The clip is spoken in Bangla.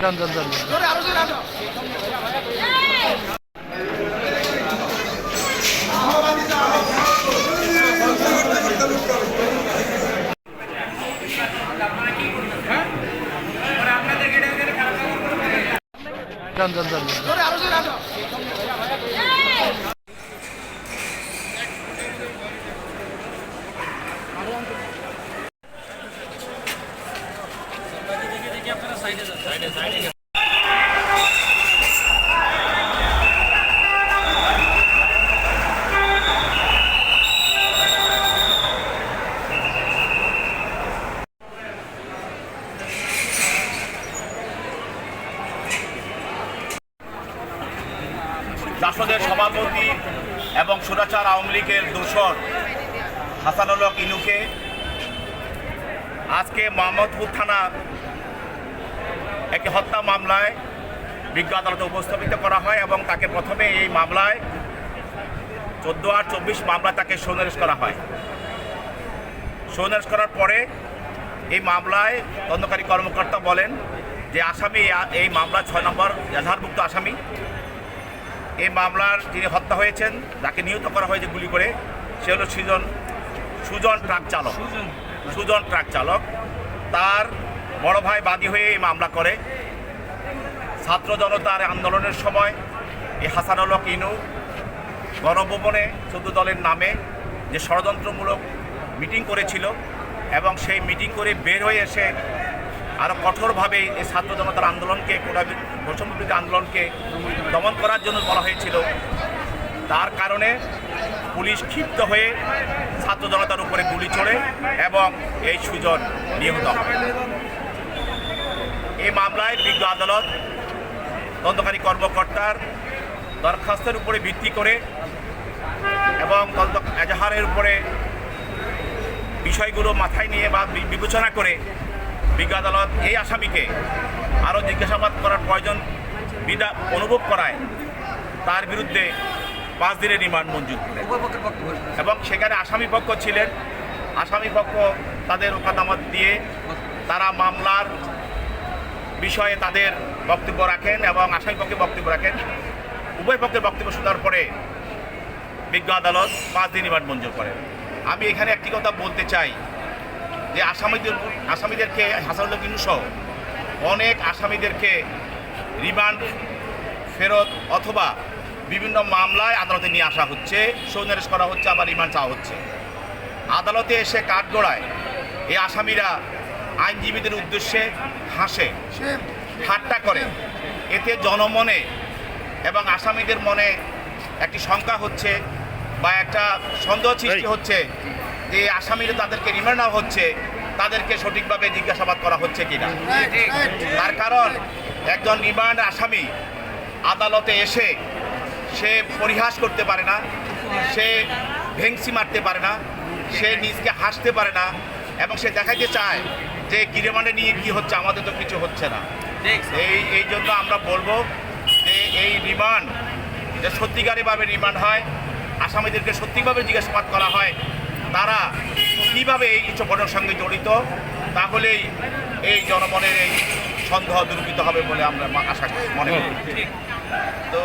যান যান যান যান। যান যান জাসদের সভাপতি এবং সুরাচার আওয়ামী লীগের দোসর হাসানুল ইনুকে আজকে মোহাম্মদপুর থানা একটি হত্যা মামলায় বিজ্ঞ আদালতে উপস্থাপিত করা হয় এবং তাকে প্রথমে এই মামলায় চোদ্দ আর চব্বিশ মামলা তাকে সন্দেশ করা হয়। সন্দেশ করার পরে এই মামলায় তদন্তকারী কর্মকর্তা বলেন যে আসামি এই মামলা ছয় নম্বর এজাহারভুক্ত আসামি। এই মামলার যিনি হত্যা হয়েছেন যাকে নিহত করা হয়েছে গুলি করে সে হলো সুজন সুজন ট্রাক চালক। সুজন ট্রাক চালক। তার বড় ভাই বাদী হয়ে এই মামলা করে। ছাত্র জনতার আন্দোলনের সময় এই হাসানুল ইনু গণভবনে চোদ্দ দলের নামে যে ষড়যন্ত্রমূলক মিটিং করেছিল এবং সেই মিটিং করে বের হয়ে এসে আরও কঠোরভাবে এই ছাত্র জনতার আন্দোলনকে বৈষম্যবিরোধী আন্দোলনকে দমন করার জন্য বলা হয়েছিল। তার কারণে পুলিশ ক্ষিপ্ত হয়ে ছাত্র জনতার উপরে গুলি চড়ে এবং এই সুজন নিহত হয়। এই মামলায় বিজ্ঞ আদালত তদন্তকারী কর্মকর্তার দরখাস্তের উপরে ভিত্তি করে এবং তদন্ত এজাহারের উপরে বিষয়গুলো মাথায় নিয়ে বা বিবেচনা করে বিজ্ঞ আদালত এই আসামিকে আরও জিজ্ঞাসাবাদ করার প্রয়োজন বিদা অনুভব করায় তার বিরুদ্ধে পাঁচ দিনের রিমান্ড মঞ্জুর করে। এবং সেখানে আসামি পক্ষ ছিলেন। আসামি পক্ষ তাদের ওকাদামত দিয়ে তারা মামলার বিষয়ে তাদের বক্তব্য রাখেন এবং আসামি পক্ষে বক্তব্য রাখেন। উভয় পক্ষের বক্তব্য শোনার পরে বিজ্ঞ আদালত পাঁচ দিন রিমান্ড মঞ্জুর করেন। আমি এখানে একটি কথা বলতে চাই যে আসামিদের আসামিদেরকে হাসানুল্লাহ সহ অনেক আসামিদেরকে রিমান্ড, ফেরত অথবা বিভিন্ন মামলায় আদালতে নিয়ে আসা হচ্ছে। সৌনারেশ করা হচ্ছে, আবার রিমান্ড চাওয়া হচ্ছে। আদালতে এসে কাঠগড়ায় এই আসামিরা আইনজীবীদের উদ্দেশ্যে হাসে ঠাট্টা করে। এতে জনমনে এবং আসামিদের মনে একটি শঙ্কা হচ্ছে বা একটা সন্দেহ সৃষ্টি হচ্ছে যে আসামিরা তাদেরকে রিমান্ড নেওয়া হচ্ছে তাদেরকে সঠিকভাবে জিজ্ঞাসাবাদ করা হচ্ছে কিনা। তার কারণ একজন রিমান্ড আসামি আদালতে এসে সে পরিহাস করতে পারে না সে ভেংসি মারতে পারে না সে নিজকে হাসতে পারে না এবং সে দেখাইতে চায় যে কি রিমান্ডে নিয়ে কি হচ্ছে আমাদের তো কিছু হচ্ছে না। এই এই জন্য আমরা বলব যে এই রিমান্ড যে সত্যিকারীভাবে রিমান্ড হয় আসামিদেরকে সত্যিভাবে জিজ্ঞাসাবাদ করা হয় তারা কীভাবে এই ঘটনার সঙ্গে জড়িত তাহলেই এই জনমনের এই সন্দেহ দূরীভূত হবে বলে আমরা আশা করি মনে করি। তো